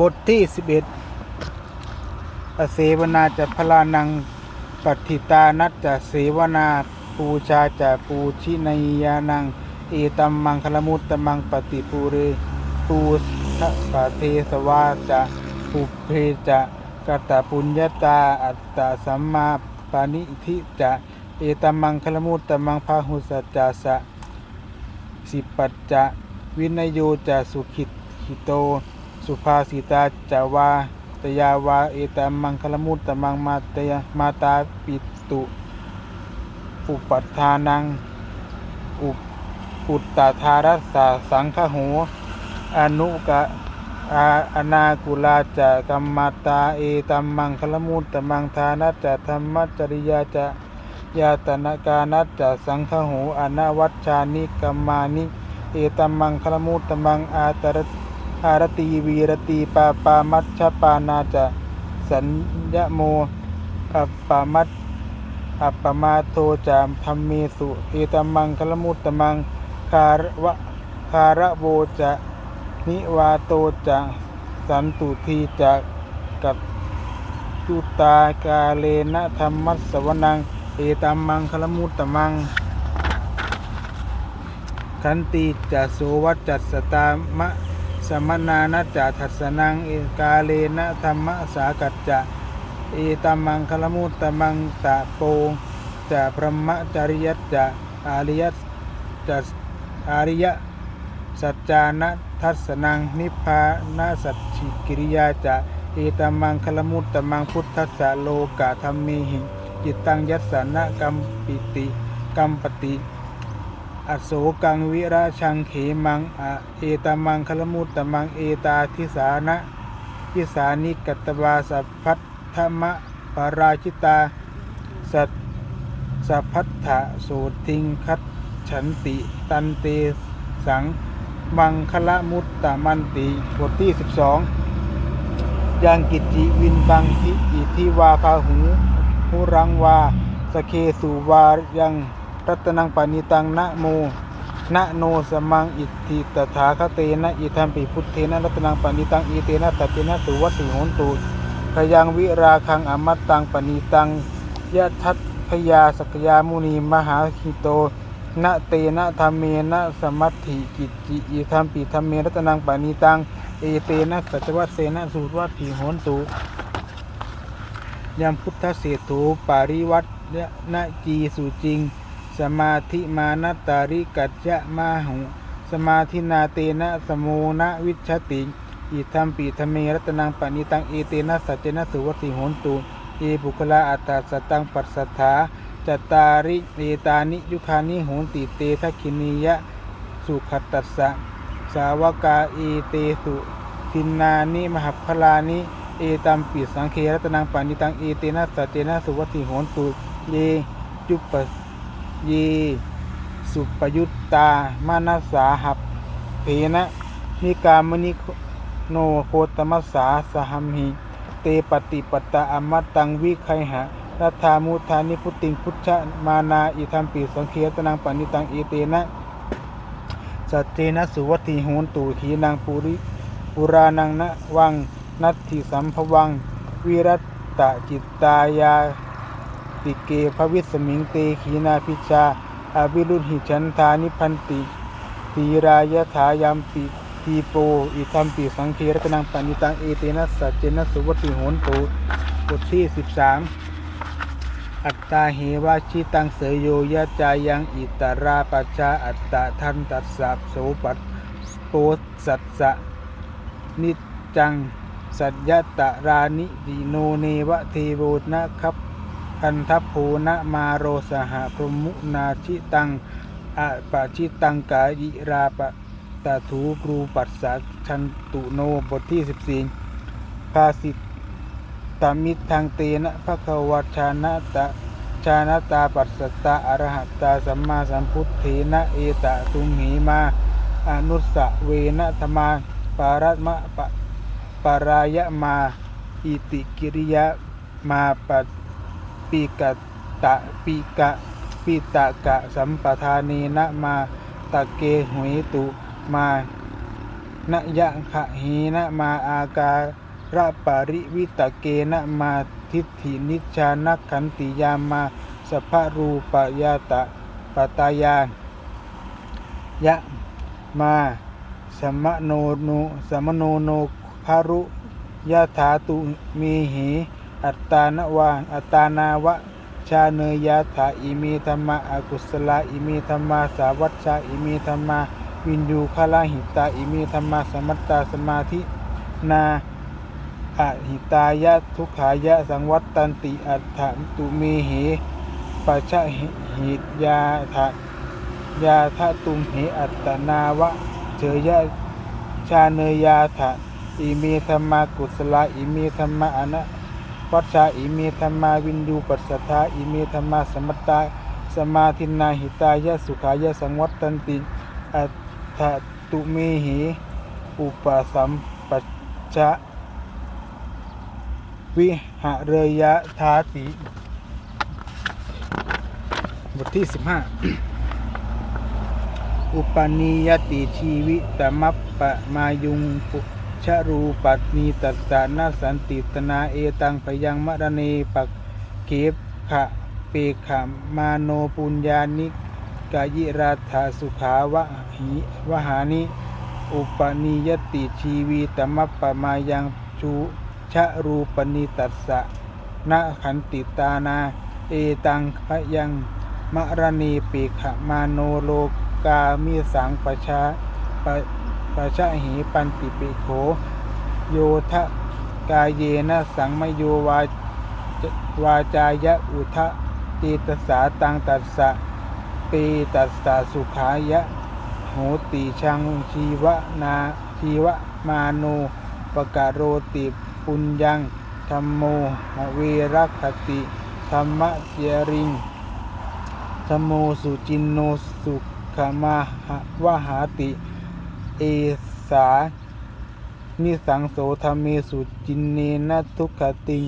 บทที่ 11อเสวนาจะพลานังปัฏฐิตานัจจะเสวนาปูชาจะปูชินยานังเอตัมมังคลมุตตมังปฏิปูเรปูทะปะเทสวาจะปุเพจะกตปุญญาตาอัตตาสัมมาปานิธิจะเอตัมมังคลมุตตมังพาหุสัจจะสะสิปัจจะวินโยจะสุขิตหิโต สุภาสิตาจะวาตยาวาเอตัมมังคลมุตตมังมาตยมาตาปิตุอุปัฏฐานังอุปุตตาธารัสสะสังฆโหอนุกะอาอนากุลาจะกัมมตาเอตัมมังคลมุตตมังทานัจจะธรรมจริยาจะยาตนาการนัจจะสังฆหูอนาวัชชานิกัมมานิ เอตัมมังคลมุตตมังอาตร อารตีวีรตีปาปามัชฌปานาจะสัญญโมอัปปามัชอัปปมาโทจามธรรมเมสุเอตมังคลมุตตมังคารวะคาระโวจะนิวาโตจะสันตุทีจะกัตตุตากาเลนะธรรมัสสวนัง เอตมังคลมุตตมัง ขันติจะโสวัจจัสตามะ สมนานะจะทัสสนังเอกาเลนะธรรมสากัจจะเอตัมมังคลมุตตมังตะโปจะพรหมจริยจะอาริยจะอาริยสัจจานะทัสสนังนิพพานาสัจฉิกิริยาจะเอตัมมังคลมุตตมังพุทธัสสะโลกะธรรมเมหิจิตตังยัสสนะกัมปิติกัมปติ อโศกังวิราชังเขมังอะเอตามังคลมุตตมังเอตาทิสานะทิสานิกัตตวาสัพพัทธมะปาราชิตา สัตสัพพัทธะโสติงคัตฉันติตันเตสังมังคละมุตตะมันติบทที่ 12ยังกิจจิวินบังทิอิทิวาพาหูหุรังวาสเคสุวายัง รัตนังปานิตังนะโมนะโนสมังอิทธิตถาคเตนะอิทัมปิพุทเทนะรัตนังปานิตังอีเตนะสัจเจนะสุวัติโหนตุพยังวิราคังอมัตตังปณิตังยะทัตพยาสกยามุนีมหาหิโตนะเตนะธรรมเมนะสมัตถิกิจจิอิทัมปิธรรมเมรัตนังปานิตังเอเตนะสัจวัตเสนะสุวัตถิโหนตุยามพุทธเศรษฐูปาริวัตนะจีสุจริง สมาธิมานัตตาริกัจจะมาหุ สมาธินาเตนะสโมนะวิชติอิทัมปิธเมรัตนังปณิตังเอเตนะสัจเจนะสุวัติโหนตุเอบุคลาอัตตาสตังปัสสัทธาจตาริเอตานิยุคานิโหนติเตทักขินียะสุขตัสสะสาวกาเอเตสุทินนานิมหัพพลานิเอตัมปิสังเครัตนังปานิตังเอเตนะสัจเจนะสุวัติโหนตุเยจุปปะ เย สุปยุตตา มานัสสาหับเถนะนิกามนิโนโคตมัสสาสหัมหิ เตปฏิปตาอมตตังวิไคหะรัฐามุทานิพุติงพุทธมานาอิทัมปิสังเคตนังปานิตังเอเตนะสัจเจนะสุวัติโหนตุขีนางปุริปุรานังนะวังนัตถิสัมภวัง วิรัตตจิตตายา ติเกภวิสมิงเตขีนาพิชาอาวิรุณหิฉันธานิพันติตีรายถายามปิทีโปอิทัมปิสังเครตนังปณิตังเอเตนะสัจเจนะสุวัติโหนตุบทที่13อัตตาเหวาชิตังเสยโยยะจายังอิตาราปัจจาอัตตะทันตัสสะโสปัสโปสัสสะนิจังสัจยตะรานิดิโนเนวะเทโวนะครับ พันทัพโพนะมาโรสหพรหมุนาชิตังอะปะชิตังกายิราปะตะถูกรูปัสสะชันตุโนบทที่ 14 ภาสิตตามิทางเตนะพะควัชานะตะชานะตาปัสสตาอรหัตตาสัมมาสัมพุทเถนะเอตะตุงหีมาอนุสสะเวนะธรรมาปารัตมะปะปารายะมาอิติกิริยะมาปะ ปีกะตะปีกะปีตะกะสัมปทานีนะมาตะเกหุยตุมานะยะขะหีนะมาอาการะปาริวิตเกนะมาทิฏฐินิชานักขันติยามาสภารูปยาตะปตายานยะมาสมโนโนสมโนโนคารุยะถาตุมีหิ อัตตานวาอัตตานาวะชาเนยยะถาอิมีธรรมะอากุศลาอิมีธรรมะสาวัชชาอิมีธรรมะวินยูคาลาหิตาอิมีธรรมะสมัตตาสมาธินาอหิตายะทุกขายะสังวัตตันติอัฏฐตุมีหิปัจฉหิตยาถายาทะตุมหิอัตนาวะเฉยะชาเนยาถาอิมีธรรมะกุศลาอิมีธรรมะอนะ วัชชาอิเมธรรมาวินยูปัสสทาอิเมธรรมาสมัตตาสมาธินาหิตายะสุขายะสังวัตตันติอัตถตุเมหิอุปสัมปัชชะวิหะเรยะทาติบทที่ 15 อุปนิยติชีวิตมัปปะมายุงปุ ชรูปัตนีตัสสานาสันติตนาเอตังพยังมรณีปักเกบขะเปขะมาโนปุญญานิกายิราธาสุขาวะหิวหานิ อุปนิยติชีวีตมัปปะมายังชูชะรูปนิตัสสะนะขันติตานา เอตังพยังมรณีปีขะมาโนโลกามิสังปชาปะ ปชะหิปันติปิโขโยทะกายเยนะสังมโยวาวาจายะอุทะตีตสาตังตัสสะปีตัสสะสุขายะโหติชังชีวนาชีวมาโนปกะโรติปุญญังธรรมโมเวรัคติธรรมเจริงธรรมโมสุจินโนสุขมาหะวหาติ เอสานิสังโสธรรมเมสุจินเนนะทุกขติ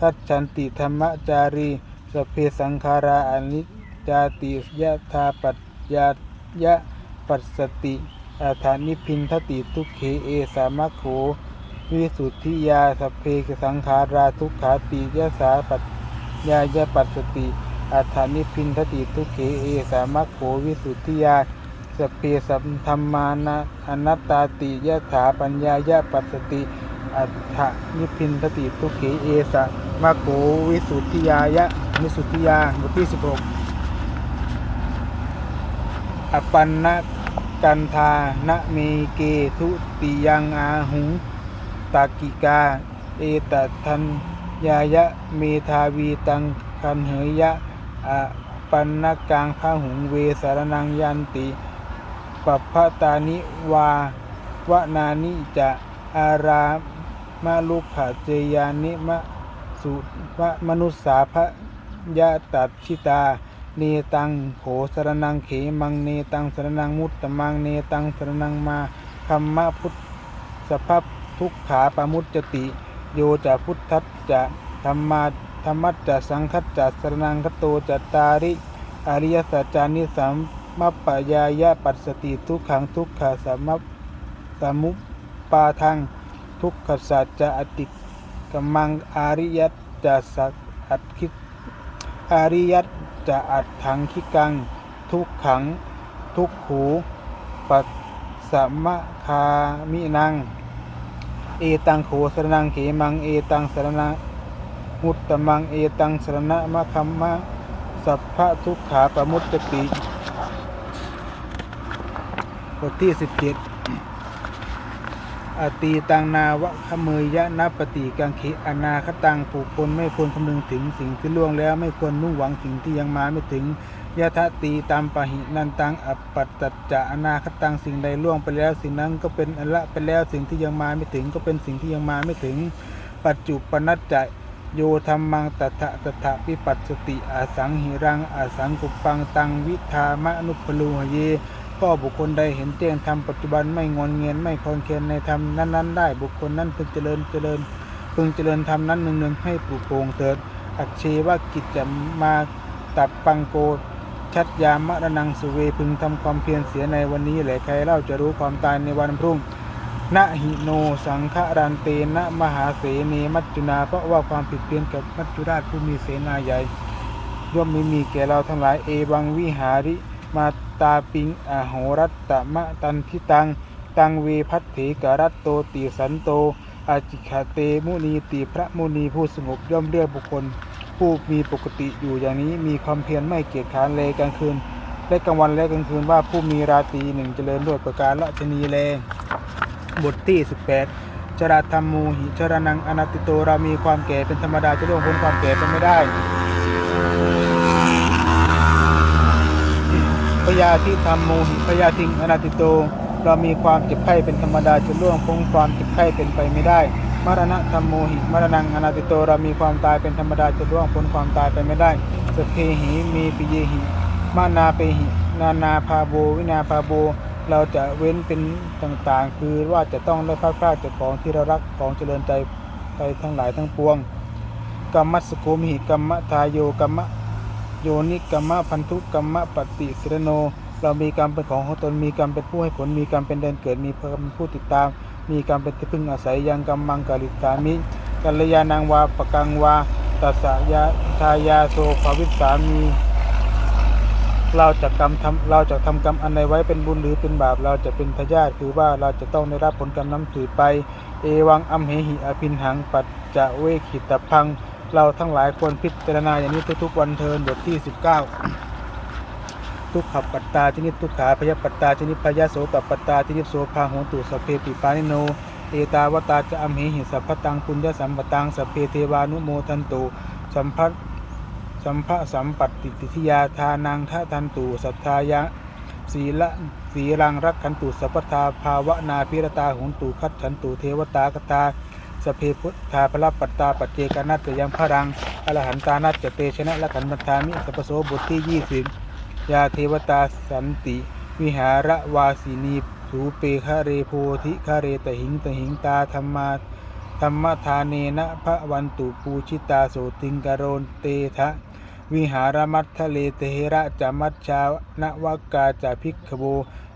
ทัจฉันติธรรมจารีสเพสังขาราอนิจจาติยะธาปัจยายะปัสสติอาฐานิพินทติทุกเขเอสามะโขวิสุทธิยาสเพสังขาราทุกขาติยะสาปัจยายะปัสสติอาฐานิพินทติทุกเขเอสามะโขวิสุทธิยา สพเพสัมธรรมานะอนัตตาติยะถาปัญญายะปัสสติอัฏฐนิพินทติทุกขีเอสะมะโกวิสุทธิยายะวิสุทธิยาบทที่16อปันนะกันธานะเมเกทุติยังอาหุงตากิกา เอตทันยายะเมทาวีตังคันเหยยะอปันนะกังพาหุงเวสารนังยันติ ปัพพตานิวาวนานิจะอารามาลุขะเจยานิมะสุวะมนุสสาภยะตัดชิตา เนตังโขสรนังเขมังเนตังสรนังมุตตะมังเนตังสรนังมาคัมมะพุทธสภาพทุกขาปามุจจติ โยจะพุทธัจจะธรรมาธรรมัจจะสังคัจจะสรนังคโตจะตาริ อริยสัจจานิสัม มัปปยายะปัสสติทุกขังทุกขาสมัปสมุปปาทังทุกขสัจจะอติกมังอาริยัตจะสักอัตคิอาริยัตจะอัดถังคิกัง ทุกขังทุกขูปัสสมะคามินัง เอตังโขสรนังเขมังเอตังสรณะมุตตะมังเอตังสรณะมะคัมมะสัพพะทุกขาปมุตติ บทที่17อตีตังนาวะขเมยยะนับปฏิกังขิอนาคตังผูกคนไม่ควรคำนึงถึงสิ่งที่ล่วงแล้วไม่ควรนุ่งหวังสิ่งที่ยังมาไม่ถึงยะทะตีตามปะหินันตังอัปปัตตจจะอนาคตังสิ่งใดล่วงไปแล้ว สิ่งนั้นก็เป็นอละไปแล้วสิ่งที่ยังมาไม่ถึง ก็เป็นสิ่งที่ยังมาไม่ถึง ปัจจุปนัจจะโยธรรมังตถะตถะวิปัสสติอาสังหิรังอาสังกุปปังตังวิธามะนุปลูหเย ก็บุคคลใดเห็นแจ้งธรรมปัจจุบันไม่งอนเงียนไม่คลอนแคลนในธรรมนั้นๆได้บุคคลนั้นพึงเจริญเจริญ พึงเจริญธรรมนั้นหนึ่งๆให้ปลูกโปรงเถิดอัจเชวกิจจะมาตับปังโกชัดยามมะระนังสุเวพึงทำความเพียรเสียในวันนี้แหละใครเล่าจะรู้ความตายในวันพรุ่งนะหิโนสังฆรันเตนะมหาเสเนมัจจุนาเพราะว่าความผิดเพี้ยนกับมัจจุราชผู้มีเสนาใหญ่ย่อมไม่มีแก่เราทั้งหลายเอวังวิหาริมา ตาปิงอโหรัตตะมะตันทิตัง ตังเวพัตเถกรัตโตติสันโต อาจิคาเตมุนีติพระมุนีผู้สงบย่อมเรียกบุคคล ผู้มีปกติอยู่อย่างนี้มีความเพียรไม่เกียจค้านเลยกลางคืนและกลางวันและกลางคืนว่าผู้มีราตรีหนึ่งเจริญด้วยประการละชนีแลบทที่ 18 จราธรรมมูหิจรนังอนัตติโตเรามีความแก่เป็นธรรมดาจะล่วงพ้นความแก่ไปไม่ได้ ยาธิธรรมโมหิพยาธิงอนาติโต เรามีความเจ็บไข้เป็นธรรมดาจะล่วงพ้นความเจ็บไข้เป็นไปไม่ได้มรณะธรรมโมหิมรณังอนาติโตเรามีความตายเป็นธรรมดาจะล่วงพ้นความตายไปไม่ได้สพเพหิมีปิเยหิมานาเปหิ นานาพาโบวินาพาโบ เราจะเว้นเป็นต่างๆ คือว่าจะต้องได้พลาดพลาดจากของที่เรารักของเจริญใจไปทั้งหลายทั้งปวงกรรมัสสโกมิหิกรรมทายโยกรรม โยนิกรรมะพันธุกรรมะปฏิสิรโน เรามีกรรมเป็นของของตนมีกรรมเป็นผู้ให้ผลมีกรรมเป็นเดินเกิดมีกรรมเป็นผู้ติดตาม มีกรรมเป็นที่พึ่งอาศัยยังกรรมมังกาลิสามิกัลยาณังวาปกังวาตัสสยาทายาโสภาวิสสามีเราจะกรรมทำเราจะทำกรรมอันใดไว้เป็นบุญหรือเป็นบาปเราจะเป็นทายาทคือว่าเราจะต้องได้รับผลกรรมน้ำสืบไป เอวังอัมเหหิอภินหังปัจจะเวขิตพัง เราทั้งหลายควรพิจารณาอย่างนี้ทุกๆวันเทินบทที่ 19 ทุกขปัตตาชนิดทุกขาพยปัตตาชนิดพยาโสกับปัตตาชนิดโสภาโหตุสเพปิปานิโนเอตาวตาจะอมเหหิสัพพตังปุญญสัมปตังสเพเทวานุโมทันตุสัมพัสัมภะสัมปัตติติทิยาทานังทะทันตุสัทธายะศีละสีรังรักขันตุสัพพทาภาวนาพิรตาหุนตุคัดฉันตุเทวตากตา สเพพุทธาพระปัตตาปัจเจกนัตจะยังพระรังอรหันตานัตจเตชนะละขันบันทามิสัพโสบทที่20ยาเทวตาสันติ วิหารวาสินีสูเปคะเรโพธิคะเรตหิงตหิงตาธรรมาธรรมทานเนนะพระวันตุปูชิตาโสติงกโรนเตทะ วิหารมัททะเลเตระจามัชชานวกาจาภิกขโบ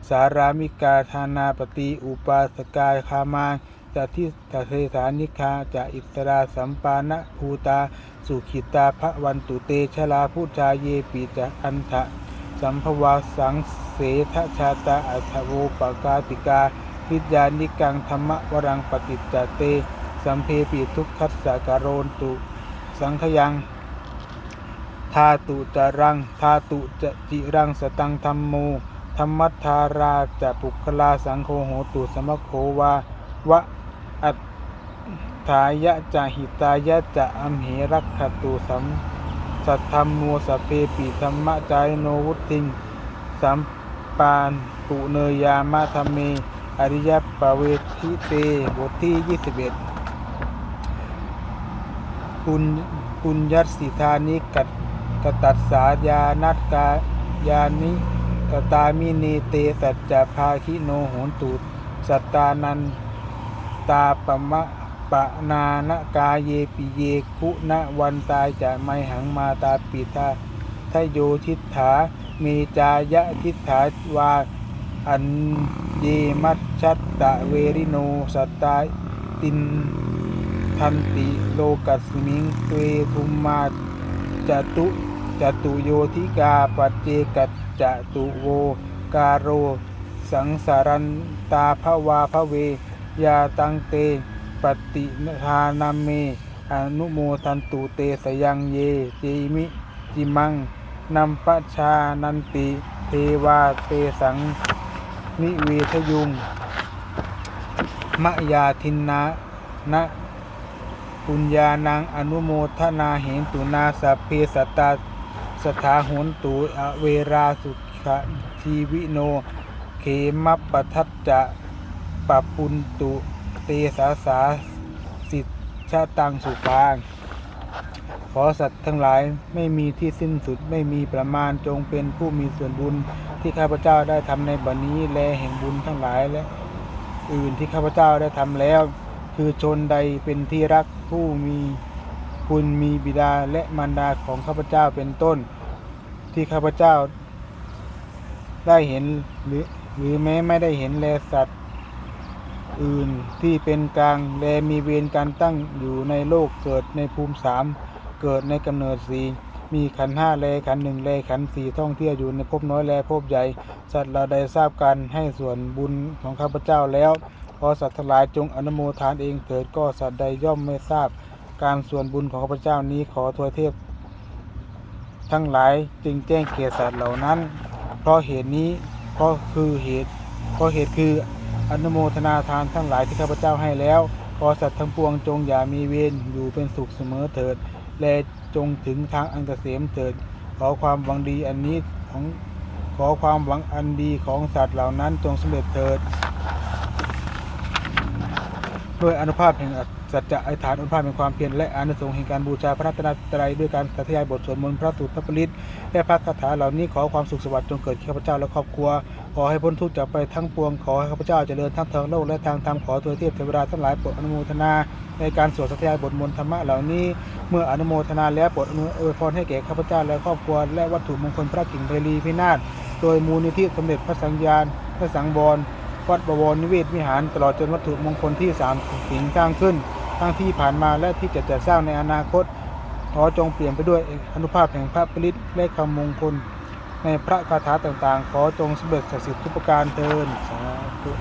สารามิกาธานาปฏิอุปาสกาคามา จะทิตเทสานิคาจะอิสราสัมปานะภูตา สุขิตาพระวันตุเตชลาผู้ชาเยปีจะอันทะสัมภวาสังเสทชาตาอัทโวปกาติกาวิญญาณิกังธรรมวรังปฏิจจเต สัมเพปีทุกขัสสะการโรนตุ สังขยังทาตุจารังทาตุจะจิรังสตังธรรมโมธรรมัทธาราจะปุคลาสังโฆโหตุสมโควาวะ อัตถายะจะหิตายะจะอัมเหรักขตุสัมสัทธรรมโมสเพปิธรรมะจายโนวุติงสัมปานปุเนยามะธรรมเมอริยปเวทิเตบทที่ 21 ปุญปุญญัสิธานิกัตกตัสสายานัตกายานิกตามิเนเตสัจจะภาคิโนโหนตุสัตตานัน ตาปมะปะนานกาเยปิเยคุณวันตายจะไมหังมาตาปิตาทโยทิฏฐาเมจายะทิฏฐาวาอันเยมัชชัตตะเวริโนสัตตาตินทันติโลกัสมิงเตทุมมาจตุจตุโยธิกาปัจเจกัจจตุโวกาโร สังสารันตาภวาภเว ยาตังเต ปฏิทานาเม อนุโมทันตุเตสยังเยเจิมิจิมังนัมปะชานันติ เทวาเตสัง นิเวทยุงมะยาทินนะนะปุญญานังอนุโมทนาเห็นตุนาสัพเพสตตาสถาหนตุเวราสุขชีวิโน เขมัปปทัจจะ ปปปุนตุเตสาสาสิทชาตังสุปาง ขอสัตว์ทั้งหลายไม่มีที่สิ้นสุดไม่มีประมาณจงเป็นผู้มีส่วนบุญที่ข้าพเจ้าได้ทำในบัดนี้แลแห่งบุญทั้งหลายและ อื่นที่ข้าพเจ้าได้ทำแล้ว คือชนใดเป็นที่รักผู้มีคุณมีบิดาและมารดาของข้าพเจ้าเป็นต้น ที่ข้าพเจ้าได้เห็นหรือหรือแม้ไม่ได้เห็นแลสัตว์ อื่นที่เป็นกลางแลมีเวรการตั้งอยู่ในโลกเกิดในภูมิสามเกิดในกำเนิดสีมีขันห้าแลขันหนึ่งแลขันสี่ท่องเที่ยวอยู่ในภพน้อยแลภพใหญ่สัตว์เราได้ทราบการให้ส่วนบุญของข้าพเจ้าแล้วขอสัตว์ทั้งหลายจงอนุโมทานเองเถิดก็สัตว์ใดย่อมไม่ทราบ การส่วนบุญของข้าพเจ้านี้ขอทวยเทพ ทั้งหลายจึงแจ้งเกียรติสัตว์เหล่านั้น เพราะเหตุนี้ก็คือเหตุเพราะเหตุคือ อนุโมทนาทานทั้งหลายที่ข้าพเจ้าให้แล้วขอสัตว์ทั้งปวงจงอย่ามีเวรอยู่เป็นสุขเสมอเถิด และจงถึงทางอันเกษมเถิด ขอความหวังดีอันนี้ของขอความหวังอันดีของสัตว์เหล่านั้นจงสำเร็จเถิด ด้วยอนุภาพแห่ง สัจจะอธิษฐานอนุภาพแห่งความเพียรและอานิสงส์แห่งการบูชาพระรัตนตรัยด้วยการสาธยายบทสวดมนต์พระสูตรพระปริตและพระคาถาเหล่านี้ขอความสุขสวัสดิ์จงเกิดแก่ข้าพเจ้าและครอบครัว ขอให้พ้นทุกข์จากไปทั้งปวงขอให้ข้าพเจ้าเจริญทั้งทางโลกและทางธรรมขอตัวเทพเทวดาทั้งหลายโปรดอนุโมทนาในการสวดสาธยายบทมนต์ธรรมะเหล่านี้ เมื่ออนุโมทนาแล้วโปรดอนุอวยพรให้แก่ข้าพเจ้าและครอบครัว และวัตถุมงคลพระกิ่งไพรีพินาศโดยมูลนิธิสมเด็จพระสังฆานพระสังวรวัดบวรนิเวศวิหารตลอดจนวัตถุมงคลที่สามสิ่งสร้างขึ้น ทั้งที่ผ่านมาและที่จะจัดสร้างในอนาคต ขอจงเปลี่ยนไปด้วยอนุภาพแห่งพระปริตและคำมงคล ในพระคาถาต่างๆ ขอจงสำเร็จศักดิ์สิทธิ์ทุกประการเทินสาธุ